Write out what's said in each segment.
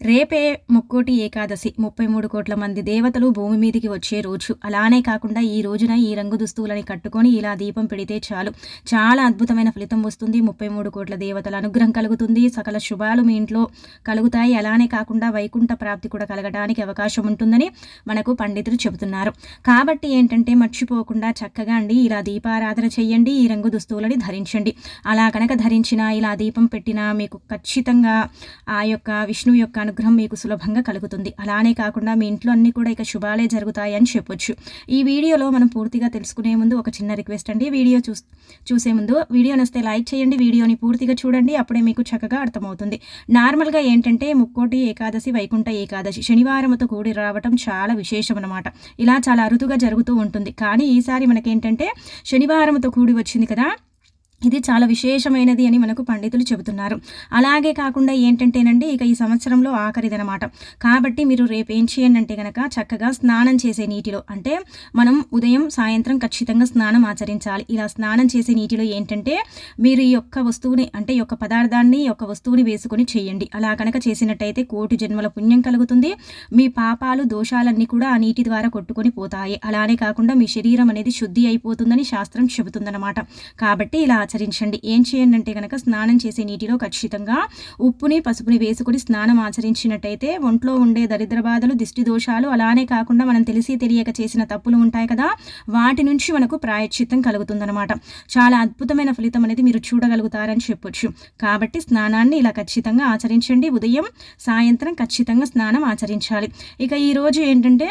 రేపే ముక్కోటి ఏకాదశి. ముప్పై మూడు కోట్ల మంది దేవతలు భూమి మీదకి వచ్చే రోజు. అలానే కాకుండా ఈ రోజున ఈ రంగు దుస్తువులని కట్టుకొని ఇలా దీపం పెడితే చాలు. చాలా అద్భుతమైన ఫలితం వస్తుంది. ముప్పై మూడు కోట్ల దేవతల అనుగ్రహం కలుగుతుంది. సకల శుభాలు మీ ఇంట్లో కలుగుతాయి. అలానే కాకుండా వైకుంఠ ప్రాప్తి కూడా కలగడానికి అవకాశం ఉంటుందని మనకు పండితులు చెబుతున్నారు. కాబట్టి ఏంటంటే మర్చిపోకుండా చక్కగా అండి ఇలా దీపారాధన చెయ్యండి. ఈ రంగు దుస్తువులని ధరించండి. అలా కనుక ధరించినా ఇలా దీపం పెట్టినా మీకు ఖచ్చితంగా ఆ యొక్క విష్ణువు యొక్క అనుగ్రహం మీకు సులభంగా కలుగుతుంది. అలానే కాకుండా మీ ఇంట్లో అన్ని కూడా ఇక శుభాలే జరుగుతాయి అని చెప్పొచ్చు. ఈ వీడియోలో మనం పూర్తిగా తెలుసుకునే ముందు ఒక చిన్న రిక్వెస్ట్ అండి. వీడియో చూ చూసే ముందు వీడియో నస్తే లైక్ చేయండి. వీడియోని పూర్తిగా చూడండి. అప్పుడే మీకు చక్కగా అర్థమవుతుంది. నార్మల్గా ఏంటంటే ముక్కోటి ఏకాదశి వైకుంఠ ఏకాదశి శనివారంతో కూడి రావటం చాలా విశేషం అనమాట ఇలా చాలా అరుదుగా జరుగుతూ ఉంటుంది. కానీ ఈసారి మనకేంటంటే శనివారంతో కూడి వచ్చింది కదా ఇది చాలా విశేషమైనది అని మనకు పండితులు చెబుతున్నారు. అలాగే కాకుండా ఏంటంటేనండి ఇక ఈ సంవత్సరంలో ఆఖరిదనమాట. కాబట్టి మీరు రేపు ఏం చేయండి అంటే కనుక చక్కగా స్నానం చేసే నీటిలో అంటే మనం ఉదయం సాయంత్రం ఖచ్చితంగా స్నానం ఆచరించాలి. ఇలా స్నానం చేసే నీటిలో ఏంటంటే మీరు ఈ యొక్క వస్తువుని అంటే ఈ యొక్క పదార్థాన్ని ఈ యొక్క వస్తువుని వేసుకొని చేయండి. అలా కనుక చేసినట్టయితే కోటి జన్మల పుణ్యం కలుగుతుంది. మీ పాపాలు దోషాలన్నీ కూడా ఆ నీటి ద్వారా కొట్టుకొని పోతాయి. అలానే కాకుండా మీ శరీరం అనేది శుద్ధి అయిపోతుందని శాస్త్రం చెబుతుందన్నమాట. కాబట్టి ఇలా ఆచరించండి. ఏం చేయండి అంటే కనుక స్నానం చేసే నీటిలో ఖచ్చితంగా ఉప్పుని పసుపుని వేసుకుని స్నానం ఆచరించినట్టయితే ఒంట్లో ఉండే దరిద్ర బాధలు దిష్టి దోషాలు అలానే కాకుండా మనం తెలిసి తెలియక చేసిన తప్పులు ఉంటాయి కదా వాటి నుంచి మనకు ప్రాయశ్చిత్తం కలుగుతుందనమాట చాలా అద్భుతమైన ఫలితం అనేది మీరు చూడగలుగుతారని చెప్పొచ్చు. కాబట్టి స్నానాన్ని ఇలా ఖచ్చితంగా ఆచరించండి. ఉదయం సాయంత్రం ఖచ్చితంగా స్నానం ఆచరించాలి. ఇక ఈరోజు ఏంటంటే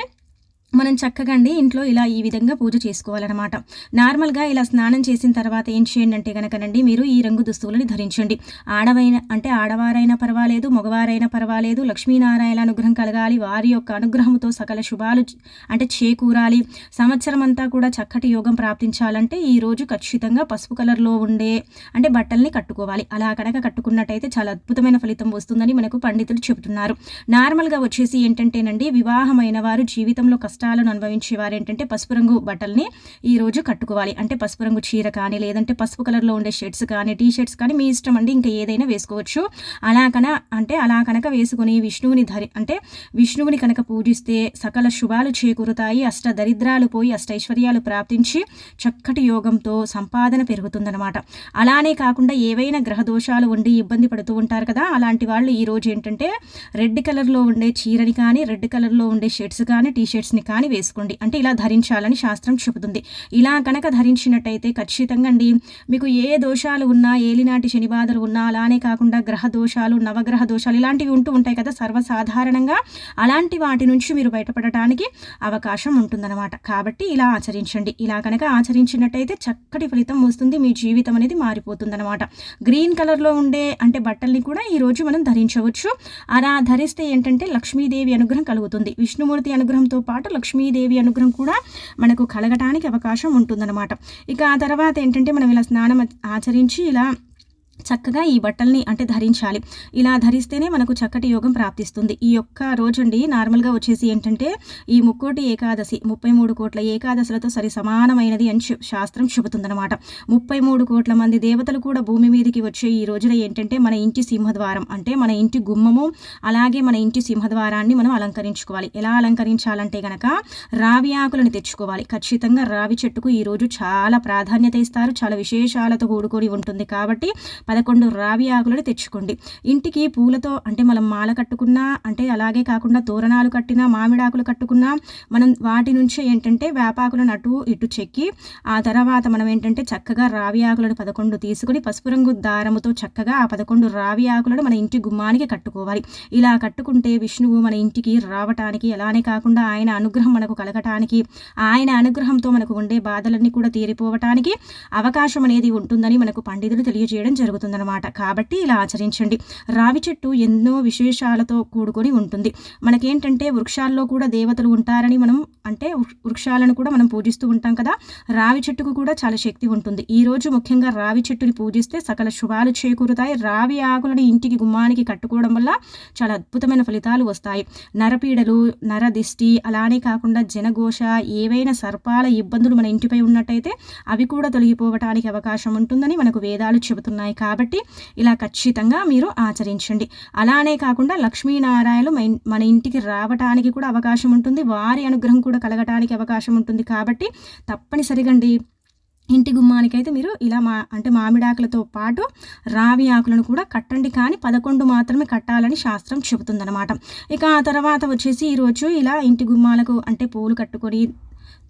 మనం చక్కగా అండి ఇంట్లో ఇలా ఈ విధంగా పూజ చేసుకోవాలన్నమాట. నార్మల్గా ఇలా స్నానం చేసిన తర్వాత ఏం చేయండి అంటే కనుకనండి మీరు ఈ రంగు దుస్తువులని ధరించండి. ఆడవైన అంటే ఆడవారైనా పర్వాలేదు మగవారైనా పర్వాలేదు లక్ష్మీనారాయణ అనుగ్రహం కలగాలి వారి యొక్క అనుగ్రహంతో సకల శుభాలు అంటే చేకూరాలి. సంవత్సరం అంతా కూడా చక్కటి యోగం ప్రాప్తించాలంటే ఈ రోజు ఖచ్చితంగా పసుపు కలర్లో ఉండే అంటే బట్టల్ని కట్టుకోవాలి. అలా కనుక కట్టుకున్నట్టయితే చాలా అద్భుతమైన ఫలితం వస్తుందని మనకు పండితులు చెబుతున్నారు. నార్మల్గా వచ్చేసి ఏంటంటేనండి వివాహమైన వారు జీవితంలో కష్టం కష్టాలను అనుభవించే వారు ఏంటంటే పసుపు రంగు బట్టల్ని ఈరోజు కట్టుకోవాలి. అంటే పసుపు రంగు చీర కానీ లేదంటే పసుపు కలర్లో ఉండే షర్ట్స్ కానీ టీ షర్ట్స్ కానీ మీ ఇష్టం అండి. ఇంకా ఏదైనా వేసుకోవచ్చు. అలా కన అంటే అలా కనుక వేసుకుని విష్ణువుని ధరి అంటే విష్ణువుని కనుక పూజిస్తే సకల శుభాలు చేకూరుతాయి. అష్ట దరిద్రాలు పోయి అష్టైశ్వర్యాలు ప్రాప్తించి చక్కటి యోగంతో సంపాదన పెరుగుతుందన్నమాట. అలానే కాకుండా ఏవైనా గ్రహ దోషాలు ఉండి ఇబ్బంది పడుతూ ఉంటారు కదా అలాంటి వాళ్ళు ఈరోజు ఏంటంటే రెడ్ కలర్లో ఉండే చీరని కానీ రెడ్ కలర్లో ఉండే షర్ట్స్ కానీ టీ షర్ట్స్ని కానీ వేసుకోండి. అంటే ఇలా ధరించాలని శాస్త్రం చెబుతుంది. ఇలా కనుక ధరించినట్టయితే ఖచ్చితంగా అండి మీకు ఏ దోషాలు ఉన్నా ఏలినాటి శని బాధలు ఉన్నా అలానే కాకుండా గ్రహ దోషాలు నవగ్రహ దోషాలు ఇలాంటివి ఉంటూ ఉంటాయి కదా సర్వసాధారణంగా అలాంటి వాటి నుంచి మీరు బయటపడటానికి అవకాశం ఉంటుందన్నమాట. కాబట్టి ఇలా ఆచరించండి. ఇలా కనుక ఆచరించినట్టయితే చక్కటి ఫలితం వస్తుంది మీ జీవితం అనేది మారిపోతుందన్నమాట. గ్రీన్ కలర్లో ఉండే అంటే బట్టల్ని కూడా ఈరోజు మనం ధరించవచ్చు. అలా ధరిస్తే ఏంటంటే లక్ష్మీదేవి అనుగ్రహం కలుగుతుంది. విష్ణుమూర్తి అనుగ్రహంతో పాటు లక్ష్మీదేవి అనుగ్రహం కూడా మనకు కలగటానికి అవకాశం ఉంటుందన్నమాట. ఇక ఆ తర్వాత ఏంటంటే మనం ఇలా స్నానం ఆచరించి ఇలా చక్కగా ఈ బట్టల్ని అంటే ధరించాలి. ఇలా ధరిస్తేనే మనకు చక్కటి యోగం ప్రాప్తిస్తుంది. ఈ యొక్క రోజండి నార్మల్గా వచ్చేసి ఏంటంటే ఈ ముక్కోటి ఏకాదశి ముప్పై మూడు కోట్ల ఏకాదశులతో సరి సమానమైనది అని శాస్త్రం చెబుతుందనమాట ముప్పై మూడు కోట్ల మంది దేవతలు కూడా భూమి మీదకి వచ్చే ఈ రోజున ఏంటంటే మన ఇంటి సింహద్వారం అంటే మన ఇంటి గుమ్మము అలాగే మన ఇంటి సింహద్వారాన్ని మనం అలంకరించుకోవాలి. ఎలా అలంకరించాలంటే గనక రావి ఆకులను తెచ్చుకోవాలి. ఖచ్చితంగా రావి చెట్టుకు ఈరోజు చాలా ప్రాధాన్యత ఇస్తారు. చాలా విశేషాలతో కూడుకొని ఉంటుంది కాబట్టి పదకొండు రావి ఆకులను తెచ్చుకోండి. ఇంటికి పూలతో అంటే మనం మాల కట్టుకున్నా అంటే అలాగే కాకుండా తోరణాలు కట్టినా మామిడాకులు కట్టుకున్నా మనం వాటి నుంచే ఏంటంటే వేపాకులను అటు ఇటు చెక్కి ఆ తర్వాత మనం ఏంటంటే చక్కగా రావి ఆకులను పదకొండు తీసుకుని పసుపు రంగు దారముతో చక్కగా ఆ పదకొండు రావి ఆకులను మన ఇంటి గుమ్మానికి కట్టుకోవాలి. ఇలా కట్టుకుంటే విష్ణువు మన ఇంటికి రావటానికి అలానే కాకుండా ఆయన అనుగ్రహం మనకు కలగటానికి ఆయన అనుగ్రహంతో మనకు ఉండే బాధలన్నీ కూడా తీరిపోవటానికి అవకాశం అనేది ఉంటుందని మనకు పండితులు తెలియజేయడం జరుగుతుంది. జరుగుతుందనమాట కాబట్టి ఇలా ఆచరించండి. రావి చెట్టు ఎన్నో విశేషాలతో కూడుకొని ఉంటుంది. మనకేంటంటే వృక్షాల్లో కూడా దేవతలు ఉంటారని మనం అంటే వృక్షాలను కూడా మనం పూజిస్తూ ఉంటాం కదా. రావి చెట్టుకు కూడా చాలా శక్తి ఉంటుంది. ఈ రోజు ముఖ్యంగా రావి చెట్టుని పూజిస్తే సకల శుభాలు చేకూరుతాయి. రావి ఆకులని ఇంటికి గుమ్మానికి కట్టుకోవడం వల్ల చాలా అద్భుతమైన ఫలితాలు వస్తాయి. నరపీడలు నరదిష్టి అలానే కాకుండా జనఘోష ఏవైనా సర్పాల ఇబ్బందులు మన ఇంటిపై ఉన్నట్టయితే అవి కూడా తొలగిపోవటానికి అవకాశం ఉంటుందని మనకు వేదాలు చెబుతున్నాయి. కాబట్టి ఇలా ఖచ్చితంగా మీరు ఆచరించండి. అలానే కాకుండా లక్ష్మీనారాయణలు మన ఇంటికి రావటానికి కూడా అవకాశం ఉంటుంది. వారి అనుగ్రహం కూడా కలగటానికి అవకాశం ఉంటుంది కాబట్టి తప్పనిసరిగా అండి ఇంటి గుమ్మానికైతే మీరు ఇలా మా అంటే మామిడాకులతో పాటు రావి ఆకులను కూడా కట్టండి. కానీ పదకొండు మాత్రమే కట్టాలని శాస్త్రం చెబుతుందనమాట ఇక ఆ తర్వాత వచ్చేసి ఈరోజు ఇలా ఇంటి గుమ్మాలకు అంటే పూలు కట్టుకొని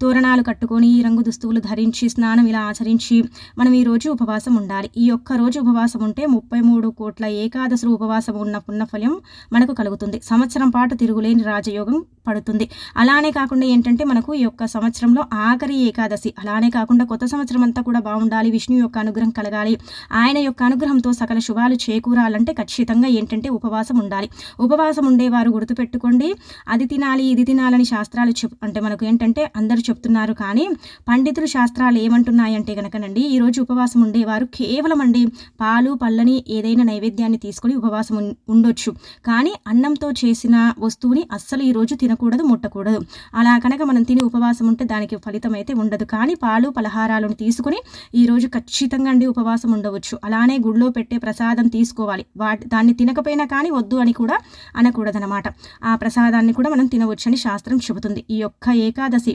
తోరణాలు కట్టుకొని ఈ రంగు దుస్తువులు ధరించి స్నానం ఇలా ఆచరించి మనం ఈరోజు ఉపవాసం ఉండాలి. ఈ ఒక్క రోజు ఉపవాసం ఉంటే ముప్పై మూడు కోట్ల ఏకాదశులు ఉపవాసం ఉన్న పుణ్యఫలం మనకు కలుగుతుంది. సంవత్సరం పాటు తిరుగులేని రాజయోగం పడుతుంది. అలానే కాకుండా ఏంటంటే మనకు ఈ యొక్క సంవత్సరంలో ఆఖరి ఏకాదశి. అలానే కాకుండా కొత్త సంవత్సరం అంతా కూడా బాగుండాలి విష్ణు యొక్క అనుగ్రహం కలగాలి ఆయన యొక్క అనుగ్రహంతో సకల శుభాలు చేకూరాలంటే ఖచ్చితంగా ఏంటంటే ఉపవాసం ఉండాలి. ఉపవాసం ఉండేవారు గుర్తుపెట్టుకోండి. అది తినాలి ఇది తినాలని శాస్త్రాలు చెప్ అంటే మనకు ఏంటంటే అందరూ చెప్తున్నారు కానీ పండితులు శాస్త్రాలు ఏమంటున్నాయంటే కనుకనండి ఈరోజు ఉపవాసం ఉండేవారు కేవలం అండి పాలు పళ్ళని ఏదైనా నైవేద్యాన్ని తీసుకొని ఉపవాసం ఉండొచ్చు. కానీ అన్నంతో చేసిన వస్తువుని అస్సలు ఈరోజు తిన తినకూడదు ముట్టకూడదు. అలా కనుక మనం తిని ఉపవాసం ఉంటే దానికి ఫలితం అయితే ఉండదు. కానీ పాలు పలహారాలను తీసుకొని ఈరోజు ఖచ్చితంగా అండి ఉపవాసం ఉండవచ్చు. అలానే గుడిలో పెట్టే ప్రసాదం తీసుకోవాలి. వాటి దాన్ని తినకపోయినా కానీ వద్దు అని కూడా అనకూడదనమాట ఆ ప్రసాదాన్ని కూడా మనం తినవచ్చని శాస్త్రం చెబుతుంది. ఈ యొక్క ఏకాదశి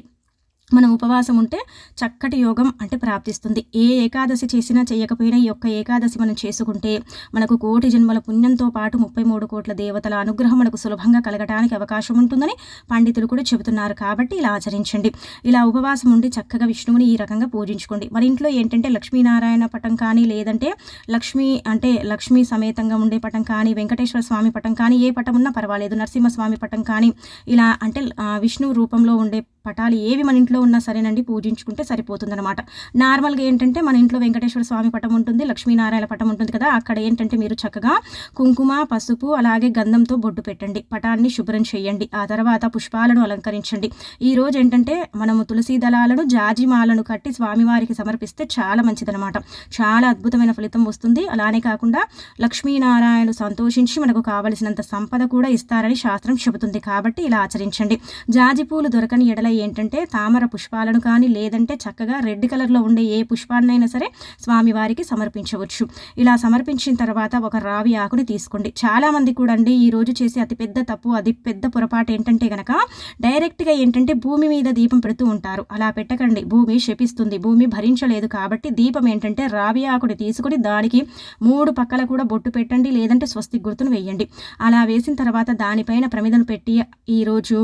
మనం ఉపవాసం ఉంటే చక్కటి యోగం అంటే ప్రాప్తిస్తుంది. ఏ ఏకాదశి చేసినా చేయకపోయినా ఈ యొక్క ఏకాదశి మనం చేసుకుంటే మనకు కోటి జన్మల పుణ్యంతో పాటు ముప్పై మూడు కోట్ల దేవతల అనుగ్రహం మనకు సులభంగా కలగడానికి అవకాశం ఉంటుందని పండితులు కూడా చెబుతున్నారు. కాబట్టి ఇలా ఆచరించండి. ఇలా ఉపవాసం ఉండి చక్కగా విష్ణువుని ఈ రకంగా పూజించుకోండి. మన ఇంట్లో ఏంటంటే లక్ష్మీనారాయణ పటం కానీ లేదంటే లక్ష్మీ అంటే లక్ష్మీ సమేతంగా ఉండే పటం కానీ వెంకటేశ్వర స్వామి పటం కానీ ఏ పటం ఉన్నా పర్వాలేదు. నరసింహస్వామి పటం కానీ ఇలా అంటే విష్ణు రూపంలో ఉండే పటాలు ఏవి మన ఇంట్లో ఉన్నా సరేనండి పూజించుకుంటే సరిపోతుందన్నమాట. నార్మల్గా ఏంటంటే మన ఇంట్లో వెంకటేశ్వర స్వామి పటం ఉంటుంది లక్ష్మీనారాయణ పటం ఉంటుంది కదా అక్కడ ఏంటంటే మీరు చక్కగా కుంకుమ పసుపు అలాగే గంధంతో బొడ్డు పెట్టండి. పటాన్ని శుభ్రం చేయండి. ఆ తర్వాత పుష్పాలను అలంకరించండి. ఈ రోజు ఏంటంటే మనము తులసి దళాలను జాజిమాలను కట్టి స్వామివారికి సమర్పిస్తే చాలా మంచిదనమాట చాలా అద్భుతమైన ఫలితం వస్తుంది. అలానే కాకుండా లక్ష్మీనారాయణ సంతోషించి మనకు కావలసినంత సంపద కూడా ఇస్తారని శాస్త్రం చెబుతుంది కాబట్టి ఇలా ఆచరించండి. జాజి పూలు దొరకని ఎడల ఏంటంటే తామర పుష్పాలను కానీ లేదంటే చక్కగా రెడ్ కలర్లో ఉండే ఏ పుష్పాన్నైనా సరే స్వామివారికి సమర్పించవచ్చు. ఇలా సమర్పించిన తర్వాత ఒక రావి ఆకుని తీసుకోండి. చాలామంది కూడా అండి ఈరోజు చేసే అతిపెద్ద తప్పు అది పెద్ద పొరపాటు ఏంటంటే కనుక డైరెక్ట్గా ఏంటంటే భూమి మీద దీపం పెడుతూ ఉంటారు. అలా పెట్టకండి. భూమి శపిస్తుంది. భూమి భరించలేదు కాబట్టి దీపం ఏంటంటే రావి ఆకుని తీసుకుని దానికి మూడు పక్కల కూడా బొట్టు పెట్టండి. లేదంటే స్వస్తి గుర్తును వేయండి. అలా వేసిన తర్వాత దానిపైన ప్రమిదను పెట్టి ఈరోజు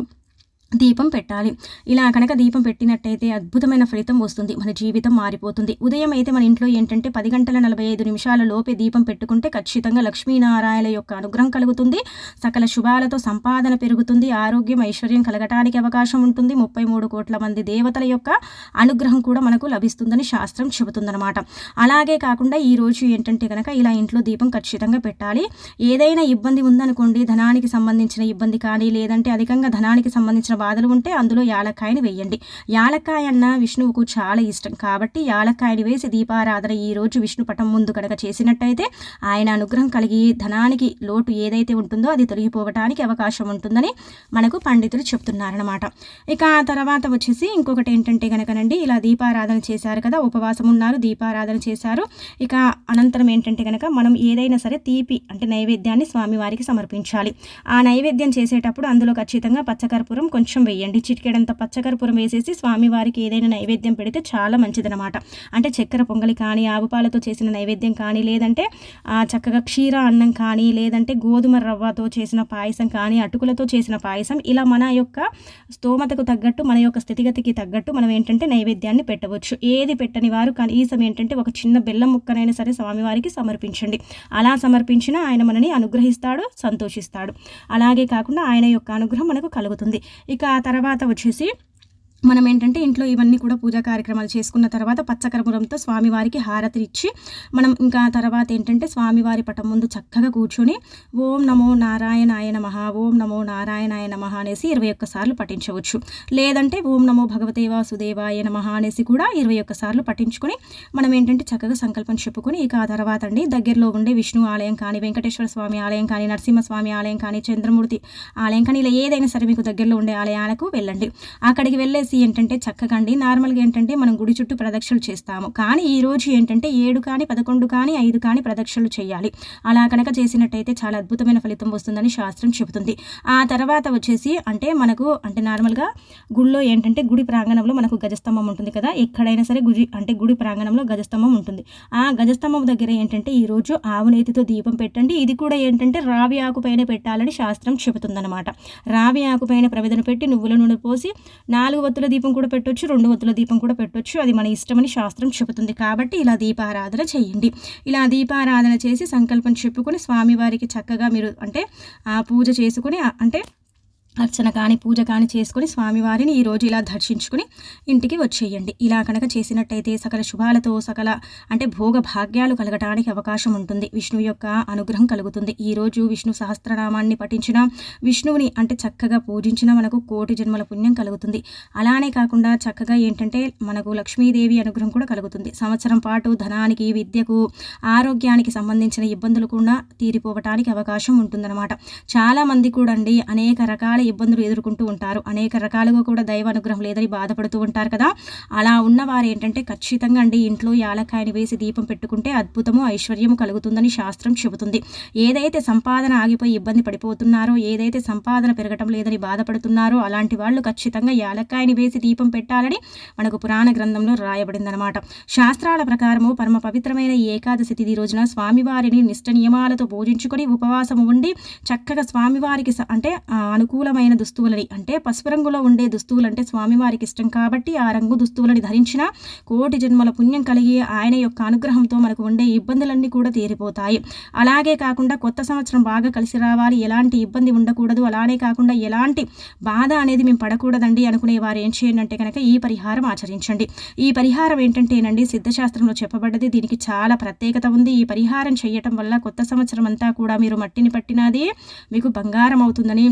దీపం పెట్టాలి. ఇలా కనుక దీపం పెట్టినట్టయితే అద్భుతమైన ఫలితం వస్తుంది. మన జీవితం మారిపోతుంది. ఉదయం అయితే మన ఇంట్లో ఏంటంటే పది గంటల నలభై ఐదు నిమిషాల లోపే దీపం పెట్టుకుంటే ఖచ్చితంగా లక్ష్మీనారాయణ యొక్క అనుగ్రహం కలుగుతుంది. సకల శుభాలతో సంపాదన పెరుగుతుంది. ఆరోగ్యం ఐశ్వర్యం కలగటానికి అవకాశం ఉంటుంది. ముప్పై మూడు కోట్ల మంది దేవతల యొక్క అనుగ్రహం కూడా మనకు లభిస్తుందని శాస్త్రం చెబుతుందన్నమాట. అలాగే కాకుండా ఈ రోజు ఏంటంటే కనుక ఇలా ఇంట్లో దీపం ఖచ్చితంగా పెట్టాలి. ఏదైనా ఇబ్బంది ఉందనుకోండి ధనానికి సంబంధించిన ఇబ్బంది కానీ లేదంటే అధికంగా ధనానికి సంబంధించిన బాధలు ఉంటే అందులో యాలక్కాయని వేయండి. యాలక్కాయ అన్న విష్ణువుకు చాలా ఇష్టం. కాబట్టి యాలక్కాయని వేసి దీపారాధన ఈ రోజు విష్ణు పటం ముందు కనుక చేసినట్టయితే ఆయన అనుగ్రహం కలిగి ధనానికి లోటు ఏదైతే ఉంటుందో అది తొలగిపోవటానికి అవకాశం ఉంటుందని మనకు పండితులు చెప్తున్నారనమాట ఇక ఆ తర్వాత వచ్చేసి ఇంకొకటి ఏంటంటే కనుకనండి ఇలా దీపారాధన చేశారు కదా ఉపవాసం ఉన్నారు దీపారాధన చేశారు. ఇక అనంతరం ఏంటంటే కనుక మనం ఏదైనా సరే తీపి అంటే నైవేద్యాన్ని స్వామివారికి సమర్పించాలి. ఆ నైవేద్యం చేసేటప్పుడు అందులో ఖచ్చితంగా పచ్చకర్పూరం కొంచెం కొంచెం వేయండి. చిటికెడంత పచ్చకర్పూరం వేసేసి స్వామివారికి ఏదైనా నైవేద్యం పెడితే చాలా మంచిదనమాట అంటే చక్కెర పొంగలి కానీ ఆవుపాలతో చేసిన నైవేద్యం కానీ లేదంటే చక్కగా క్షీర అన్నం కానీ లేదంటే గోధుమ రవ్వతో చేసిన పాయసం కానీ అటుకులతో చేసిన పాయసం ఇలా మన యొక్క స్తోమతకు తగ్గట్టు మన యొక్క స్థితిగతికి తగ్గట్టు మనం ఏంటంటే నైవేద్యాన్ని పెట్టవచ్చు. ఏది పెట్టని వారు కనీసం ఏంటంటే ఒక చిన్న బెల్లం ముక్కనైనా సరే స్వామివారికి సమర్పించండి. అలా సమర్పించిన ఆయన మనని అనుగ్రహిస్తాడు సంతోషిస్తాడు. అలాగే కాకుండా ఆయన యొక్క అనుగ్రహం మనకు కలుగుతుంది. ఇక ఆ తర్వాత వచ్చేసి మనం ఏంటంటే ఇంట్లో ఇవన్నీ కూడా పూజా కార్యక్రమాలు చేసుకున్న తర్వాత పచ్చకర్పూరంతో స్వామివారికి హారతి ఇచ్చి మనం ఇంకా తర్వాత ఏంటంటే స్వామివారి పటం ముందు చక్కగా కూర్చొని ఓం నమో నారాయణాయ నమ ఓం నమో నారాయణాయ నమ అనేసి ఇరవై ఒక్కసార్లు పఠించవచ్చు. లేదంటే ఓం నమో భగవతే వాసుదేవాయ నమ అనేసి కూడా ఇరవై ఒక్కసార్లు పఠించుకొని మనం ఏంటంటే చక్కగా సంకల్పం చెప్పుకొని ఇక ఆ తర్వాత అండి దగ్గరలో ఉండే విష్ణు ఆలయం కానీ వెంకటేశ్వర స్వామి ఆలయం కానీ నరసింహస్వామి ఆలయం కానీ చంద్రమూర్తి ఆలయం కానీ ఇలా ఏదైనా సరే మీకు దగ్గరలో ఉండే ఆలయాలకు వెళ్ళండి. అక్కడికి వెళ్ళేసి వచ్చేసి ఏంటంటే చక్కగా అండి. నార్మల్గా ఏంటంటే మనం గుడి చుట్టూ ప్రదక్షిణలు చేస్తాము. కానీ ఈ రోజు ఏంటంటే ఏడు కానీ పదకొండు కానీ ఐదు కానీ ప్రదక్షిణలు చేయాలి. అలా కనుక చేసినట్టయితే చాలా అద్భుతమైన ఫలితం వస్తుందని శాస్త్రం చెబుతుంది. ఆ తర్వాత వచ్చేసి అంటే మనకు అంటే నార్మల్గా గుడిలో ఏంటంటే గుడి ప్రాంగణంలో మనకు గజస్తంభం ఉంటుంది కదా. ఎక్కడైనా సరే గుడి అంటే గుడి ప్రాంగణంలో గజస్తంభం ఉంటుంది. ఆ గజస్తంభం దగ్గర ఏంటంటే ఈరోజు ఆవునేతితో దీపం పెట్టండి. ఇది కూడా ఏంటంటే రావి ఆకుపైన పెట్టాలని శాస్త్రం చెబుతుందన్నమాట. రావి ఆకు పైన ప్రవేదన పెట్టి నువ్వుల నూనె పోసి నాలుగు వత్తుల దీపం కూడా పెట్టొచ్చు రెండు వత్తుల దీపం కూడా పెట్టొచ్చు. అది మన ఇష్టమని శాస్త్రం చెబుతుంది కాబట్టి ఇలా దీపారాధన చేయండి. ఇలా దీపారాధన చేసి సంకల్పం చెప్పుకొని స్వామివారికి చక్కగా మీరు అంటే ఆ పూజ చేసుకొని అంటే అర్చన కానీ పూజ కానీ చేసుకొని స్వామివారిని ఈరోజు ఇలా దర్శించుకుని ఇంటికి వచ్చేయండి. ఇలా కనుక చేసినట్టయితే సకల శుభాలతో సకల అంటే భోగ భాగ్యాలు కలగటానికి అవకాశం ఉంటుంది. విష్ణువు యొక్క అనుగ్రహం కలుగుతుంది. ఈరోజు విష్ణు సహస్రనామాన్ని పఠించిన విష్ణువుని అంటే చక్కగా పూజించిన మనకు కోటి జన్మల పుణ్యం కలుగుతుంది. అలానే కాకుండా చక్కగా ఏంటంటే మనకు లక్ష్మీదేవి అనుగ్రహం కూడా కలుగుతుంది. సంవత్సరం పాటు ధనానికి విద్యకు ఆరోగ్యానికి సంబంధించిన ఇబ్బందులు కూడా తీరిపోవటానికి అవకాశం ఉంటుందన్నమాట. చాలా మంది కూడా అండి అనేక రకాల ఇబ్బందులు ఎదుర్కొంటూ ఉంటారు. అనేక రకాలుగా కూడా దైవ అనుగ్రహం లేదని బాధపడుతూ ఉంటారు కదా. అలా ఉన్నవారు ఏంటంటే ఖచ్చితంగా అండి ఇంట్లో యాలకాయని వేసి దీపం పెట్టుకుంటే అద్భుతము ఐశ్వర్యము కలుగుతుందని శాస్త్రం చెబుతుంది. ఏదైతే సంపాదన ఆగిపోయి ఇబ్బంది పడిపోతున్నారో ఏదైతే సంపాదన పెరగటం లేదని బాధపడుతున్నారో అలాంటి వాళ్ళు ఖచ్చితంగా యాలక్కాయని వేసి దీపం పెట్టాలని మనకు పురాణ గ్రంథంలో రాయబడిందనమాట శాస్త్రాల ప్రకారము పరమ పవిత్రమైన ఏకాదశి తిథి రోజున స్వామివారిని నిష్ట నియమాలతో పూజించుకొని ఉపవాసము ఉండి చక్కగా స్వామివారికి అంటే అనుకూల అనుకూలమైన దుస్తువులని అంటే పసుపు రంగులో ఉండే దుస్తువులు అంటే స్వామివారికి ఇష్టం కాబట్టి ఆ రంగు దుస్తువులని ధరించిన కోటి జన్మల పుణ్యం కలిగి ఆయన యొక్క అనుగ్రహంతో మనకు ఉండే ఇబ్బందులన్నీ కూడా తీరిపోతాయి. అలాగే కాకుండా కొత్త సంవత్సరం బాగా కలిసి రావాలి ఎలాంటి ఇబ్బంది ఉండకూడదు అలానే కాకుండా ఎలాంటి బాధ అనేది మేము పడకూడదండి అనుకునే వారు ఏం చేయండి అంటే కనుక ఈ పరిహారం ఆచరించండి. ఈ పరిహారం ఏంటంటేనండి సిద్ధశాస్త్రంలో చెప్పబడ్డది దీనికి చాలా ప్రత్యేకత ఉంది. ఈ పరిహారం చేయటం వల్ల కొత్త సంవత్సరం అంతా కూడా మీరు మట్టిని పట్టినది మీకు బంగారం అవుతుందని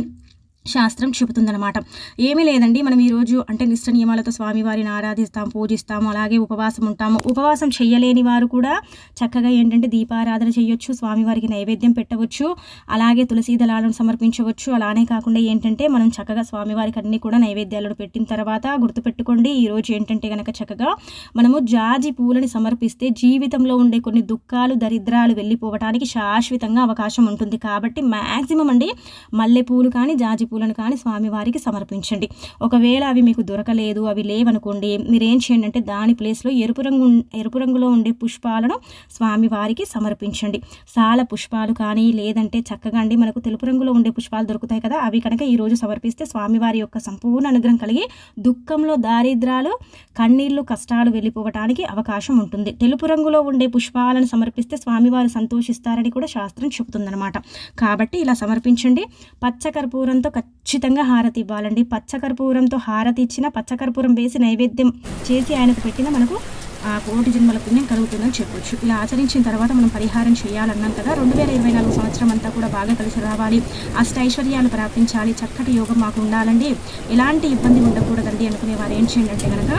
శాస్త్రం చెబుతుందన్నమాట. ఏమీ లేదండి. మనం ఈరోజు అంటే నిష్ట నియమాలతో స్వామివారిని ఆరాధిస్తాం పూజిస్తాము అలాగే ఉపవాసం ఉంటాము. ఉపవాసం చేయలేని వారు కూడా చక్కగా ఏంటంటే దీపారాధన చేయొచ్చు స్వామివారికి నైవేద్యం పెట్టవచ్చు అలాగే తులసి దళాలను సమర్పించవచ్చు. అలానే కాకుండా ఏంటంటే మనం చక్కగా స్వామివారికి అన్ని కూడా నైవేద్యాలను పెట్టిన తర్వాత గుర్తుపెట్టుకోండి. ఈరోజు ఏంటంటే కనుక చక్కగా మనము జాజి పూలని సమర్పిస్తే జీవితంలో ఉండే కొన్ని దుఃఖాలు దరిద్రాలు వెళ్ళిపోవటానికి శాశ్వతంగా అవకాశం ఉంటుంది. కాబట్టి మ్యాక్సిమం అండి మల్లెపూలు కానీ జాజి పూలు పూలను కానీ స్వామివారికి సమర్పించండి. ఒకవేళ అవి మీకు దొరకలేదు అవి లేవనుకోండి మీరేం చేయండి అంటే దాని ప్లేస్లో ఎరుపు రంగు ఎరుపు రంగులో ఉండే పుష్పాలను స్వామివారికి సమర్పించండి. సాల పుష్పాలు కానీ లేదంటే చక్కగా అండి మనకు తెలుపు రంగులో ఉండే పుష్పాలు దొరుకుతాయి కదా అవి కనుక ఈ రోజు సమర్పిస్తే స్వామివారి యొక్క సంపూర్ణ అనుగ్రహం కలిగి దుఃఖంలో దారిద్రాలు కన్నీళ్ళు కష్టాలు వెళ్ళిపోవటానికి అవకాశం ఉంటుంది. తెలుపు రంగులో ఉండే పుష్పాలను సమర్పిస్తే స్వామివారు సంతోషిస్తారని కూడా శాస్త్రం చెబుతుందన్నమాట. కాబట్టి ఇలా సమర్పించండి. పచ్చకర్పూరంతో ఖచ్చితంగా హారతి ఇవ్వాలండి. పచ్చకర్పూరంతో హారతి ఇచ్చిన పచ్చకర్పూరం వేసి నైవేద్యం చేసి ఆయనకు పెట్టిన మనకు ఆ కోటి జన్మల పుణ్యం కలుగుతుందని చెప్పొచ్చు. ఇలా ఆచరించిన తర్వాత మనం పరిహారం చేయాలన్నాం కదా రెండు వేల ఇరవై నాలుగు సంవత్సరం అంతా కూడా బాగా కలిసి రావాలి. అష్టైశ్వర్యాలు ప్రాప్తించాలి. చక్కటి యోగం మాకు ఉండాలండి. ఎలాంటి ఇబ్బంది ఉండకూడదండి అనుకునే వారు ఏం చేయండి అంటే కనుక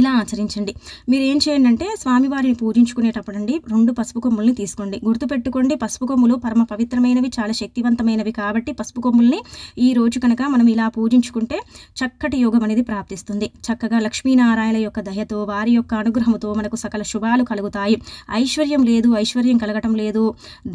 ఇలా ఆచరించండి. మీరు ఏం చేయండి అంటే స్వామివారిని పూజించుకునేటప్పుడు అండి రెండు పసుపు కొమ్ముల్ని తీసుకోండి. గుర్తుపెట్టుకోండి పసుపు కొమ్ములు పరమ పవిత్రమైనవి చాలా శక్తివంతమైనవి కాబట్టి పసుపు కొమ్ముల్ని ఈ రోజు కనుక మనం ఇలా పూజించుకుంటే చక్కటి యోగం అనేది ప్రాప్తిస్తుంది. చక్కగా లక్ష్మీనారాయణ యొక్క దయతో వారి యొక్క అనుగ్రహంతో మనకు సకల శుభాలు కలుగుతాయి. ఐశ్వర్యం లేదు ఐశ్వర్యం కలగటం లేదు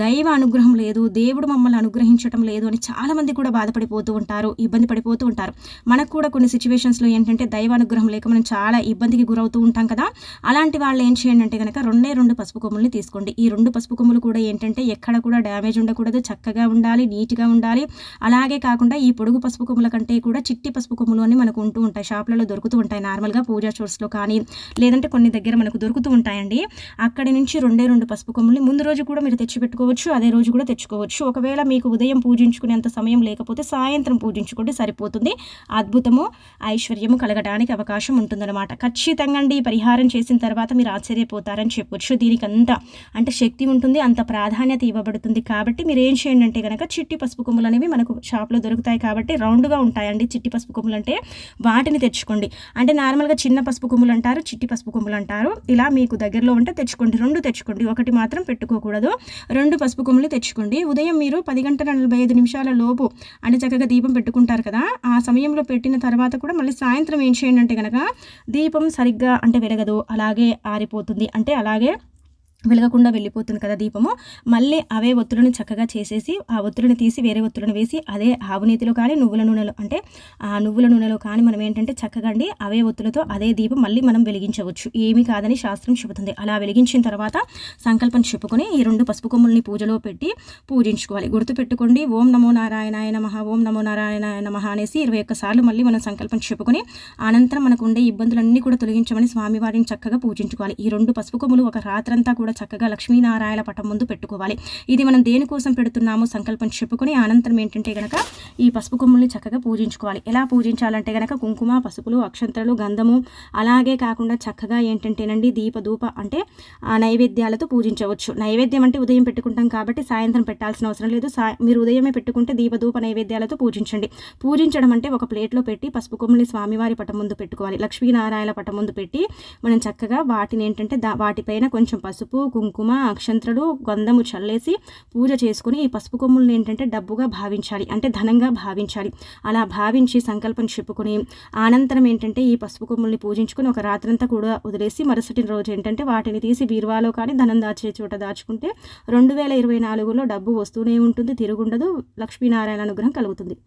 దైవ అనుగ్రహం లేదు దేవుడు మమ్మల్ని అనుగ్రహించటం లేదు అని చాలామంది కూడా బాధపడిపోతూ ఉంటారు ఇబ్బంది పడిపోతూ ఉంటారు. మనకు కూడా కొన్ని సిచ్యువేషన్స్లో ఏంటంటే దైవ అనుగ్రహం లేక మనం చాలా ఇబ్బంది ఇబ్బందికి గురవుతూ ఉంటాం కదా. అలాంటి వాళ్ళు ఏం చేయండి అంటే కనుక రెండే రెండు పసుపు కొమ్ముల్ని తీసుకోండి. ఈ రెండు పసుపు కొమ్ములు కూడా ఏంటంటే ఎక్కడ కూడా డ్యామేజ్ ఉండకూడదు. చక్కగా ఉండాలి నీట్గా ఉండాలి. అలాగే కాకుండా ఈ పొడుగు పసుపు కొమ్ముల కంటే కూడా చిట్టి పసుపు కొమ్ములు అని మనకు ఉంటూ ఉంటాయి. షాప్లలో దొరుకుతూ ఉంటాయి. నార్మల్గా పూజా స్టోర్స్లో కానీ లేదంటే కొన్ని దగ్గర మనకు దొరుకుతూ ఉంటాయండి. అక్కడి నుంచి రెండే రెండు పసుపు కొమ్ముల్ని ముందు రోజు కూడా మీరు తెచ్చి పెట్టుకోవచ్చు అదే రోజు కూడా తెచ్చుకోవచ్చు. ఒకవేళ మీకు ఉదయం పూజించుకునేంత సమయం లేకపోతే సాయంత్రం పూజించుకుంటే సరిపోతుంది. అద్భుతము ఐశ్వర్యము కలగడానికి అవకాశం ఉంటుందన్నమాట. ఖచ్చితంగా అండి. పరిహారం చేసిన తర్వాత మీరు ఆశ్చర్యపోతారని చెప్పొచ్చు. దీనికి అంత అంటే శక్తి ఉంటుంది అంత ప్రాధాన్యత ఇవ్వబడుతుంది. కాబట్టి మీరు ఏం చేయండి అంటే కనుక చిట్టి పసుపు కొమ్ములు అనేవి మనకు షాప్లో దొరుకుతాయి కాబట్టి రౌండ్గా ఉంటాయండి చిట్టి పసుపు కొమ్ములు అంటే. వాటిని తెచ్చుకోండి. అంటే నార్మల్గా చిన్న పసుపు కొమ్ములు అంటారు చిట్టి పసుపు కొమ్ములు అంటారు. ఇలా మీకు దగ్గరలో ఉంటే తెచ్చుకోండి. రెండు తెచ్చుకోండి. ఒకటి మాత్రం పెట్టుకోకూడదు. రెండు పసుపు కొమ్ములు తెచ్చుకోండి. ఉదయం మీరు పది గంటల నలభై ఐదు నిమిషాల లోపు అంటే చక్కగా దీపం పెట్టుకుంటారు కదా. ఆ సమయంలో పెట్టిన తర్వాత కూడా మళ్ళీ సాయంత్రం ఏం చేయండి అంటే కనుక దీపం సరిగ్గా అంటే వెలగదు అలాగే ఆరిపోతుంది. అంటే అలాగే వెలగకుండా వెళ్ళిపోతుంది కదా దీపము. మళ్ళీ అవే ఒత్తులను చక్కగా చేసేసి ఆ ఒత్తులను తీసి వేరే ఒత్తులను వేసి అదే ఆవునీతిలో కానీ నువ్వుల నూనెలో అంటే ఆ నువ్వుల నూనెలో కానీ మనం ఏంటంటే చక్కగా అండి అవే ఒత్తులతో అదే దీపం మళ్ళీ మనం వెలిగించవచ్చు. ఏమీ కాదని శాస్త్రం చెబుతుంది. అలా వెలిగించిన తర్వాత సంకల్పం చెప్పుకొని ఈ రెండు పసుపు కొమ్ముల్ని పూజలో పెట్టి పూజించుకోవాలి. గుర్తుపెట్టుకోండి ఓం నమో నారాయణాయ నమ ఓం నమో నారాయణాయ నమ అనేసి ఇరవై ఒక్కసార్లు మళ్ళీ మనం సంకల్పం చెప్పుకొని అనంతరం మనకు ఉండే ఇబ్బందులన్నీ కూడా తొలగించమని స్వామివారిని చక్కగా పూజించుకోవాలి. ఈ రెండు పసుపు కొమ్ములు ఒక రాత్రంతా కూడా చక్కగా లక్ష్మీనారాయణ పటం ముందు పెట్టుకోవాలి. ఇది మనం దేనికోసం పెడుతున్నామో సంకల్పం చెప్పుకొని అనంతరం ఏంటంటే గనక ఈ పసుపు కొమ్ముల్ని చక్కగా పూజించుకోవాలి. ఎలా పూజించాలంటే గనక కుంకుమ పసుపులు అక్షంతలు గంధము అలాగే కాకుండా చక్కగా ఏంటంటేనండి దీప ధూప అంటే ఆ నైవేద్యాలతో పూజించవచ్చు. నైవేద్యం అంటే ఉదయం పెట్టుకుంటాం కాబట్టి సాయంత్రం పెట్టాల్సిన అవసరం లేదు. మీరు ఉదయమే పెట్టుకుంటే దీపధూప నైవేద్యాలతో పూజించండి. పూజించడం అంటే ఒక ప్లేట్లో పెట్టి పసుపు కొమ్ముల్ని స్వామివారి పటం ముందు పెట్టుకోవాలి. లక్ష్మీనారాయణ పటం ముందు పెట్టి మనం చక్కగా వాటిని ఏంటంటే దా వాటిపైన కొంచెం పసుపు పసుపు కుంకుమ అక్షంత్రలు గంధము చల్లేసి పూజ చేసుకుని ఈ పసుపు కొమ్ములను ఏంటంటే డబ్బుగా భావించాలి అంటే ధనంగా భావించాలి. అలా భావించి సంకల్పం చెప్పుకొని అనంతరం ఏంటంటే ఈ పసుపు కొమ్ముల్ని పూజించుకొని ఒక రాత్రంతా కూడా వదిలేసి మరుసటి రోజు ఏంటంటే వాటిని తీసి బీరువాలో కానీ ధనం దాచే చోట దాచుకుంటే రెండు వేల ఇరవై నాలుగులో డబ్బు వస్తూనే ఉంటుంది తిరుగుండదు లక్ష్మీనారాయణ అనుగ్రహం కలుగుతుంది.